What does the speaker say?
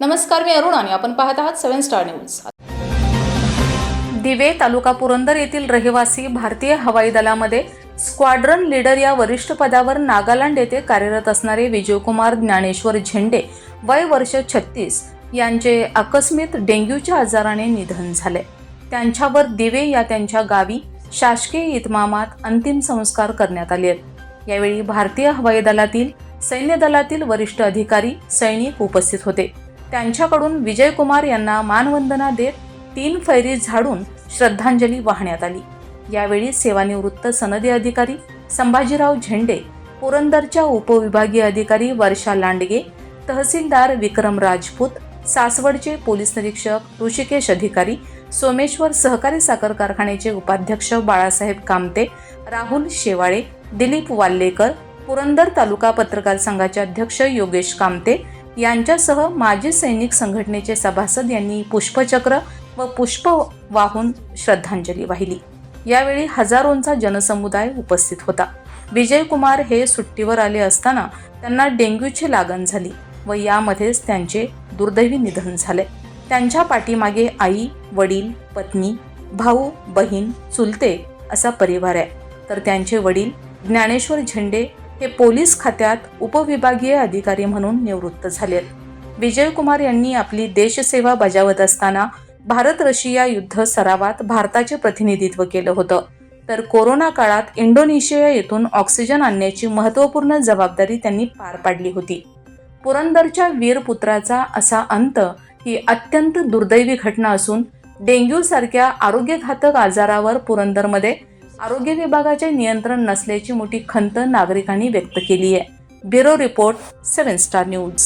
नमस्कार मी अरुण आणि आपण पाहत आहात सेव्हन स्टार न्यूज. दिवे तालुका पुरंदर येथील रहिवासी भारतीय हवाई दलामध्ये स्क्वाड्रन लीडर या वरिष्ठ पदावर नागालँड येथे कार्यरत असणारे विजयकुमार ज्ञानेश्वर झेंडे वय वर्ष छत्तीस यांचे आकस्मित डेंग्यूच्या आजाराने निधन झाले. त्यांच्यावर दिवे या त्यांच्या गावी शासकीय इतमामात अंतिम संस्कार करण्यात आले. आहेत यावेळी भारतीय हवाई दलातील सैन्य दलातील वरिष्ठ अधिकारी सैनिक उपस्थित होते. त्यांच्याकडून विजयकुमार यांना मानवंदना देत तीन फैरी झाडून श्रद्धांजली वाहण्यात आली. यावेळी सेवानिवृत्त सनदी अधिकारी संभाजीराव झेंडे पुरंदरच्या उपविभागीय अधिकारी वर्षा लांडगे तहसीलदार विक्रम राजपूत सासवडचे पोलीस निरीक्षक ऋषिकेश अधिकारी सोमेश्वर सहकारी साखर कारखान्याचे उपाध्यक्ष बाळासाहेब कामते राहुल शेवाळे दिलीप वाल्लेकर पुरंदर तालुका पत्रकार संघाचे अध्यक्ष योगेश कामते यांच्यासह माजी सैनिक संघटनेचे सभासद यांनी पुष्पचक्र व पुष्प वाहून श्रद्धांजली वाहिली. यावेळी हजारोंचा जनसमुदाय उपस्थित होता. विजय कुमार हे सुट्टीवर आले असताना त्यांना डेंग्यूची लागण झाली व यामध्येच त्यांचे दुर्दैवी निधन झाले. त्यांच्या पाठीमागे आई वडील पत्नी भाऊ बहीण चुलते असा परिवार आहे. तर त्यांचे वडील ज्ञानेश्वर झेंडे हे पोलीस खात्यात उपविभागीय अधिकारी म्हणून निवृत्त झालेत. विजयकुमार यांनी आपली देशसेवा बजावत असताना भारत रशिया युद्ध सरावात भारताचे प्रतिनिधित्व केलं होतं. तर कोरोना काळात इंडोनेशिया येथून ऑक्सिजन आणण्याची महत्त्वपूर्ण जबाबदारी त्यांनी पार पाडली होती. पुरंदरच्या वीरपुत्राचा असा अंत ही अत्यंत दुर्दैवी घटना असून डेंग्यू सारख्या आरोग्यघातक आजारावर पुरंदरमध्ये आरोग्य विभागाचे नियंत्रण नसल्याची मोठी खंत नागरिकांनी व्यक्त केली आहे. Bureau report seven star news.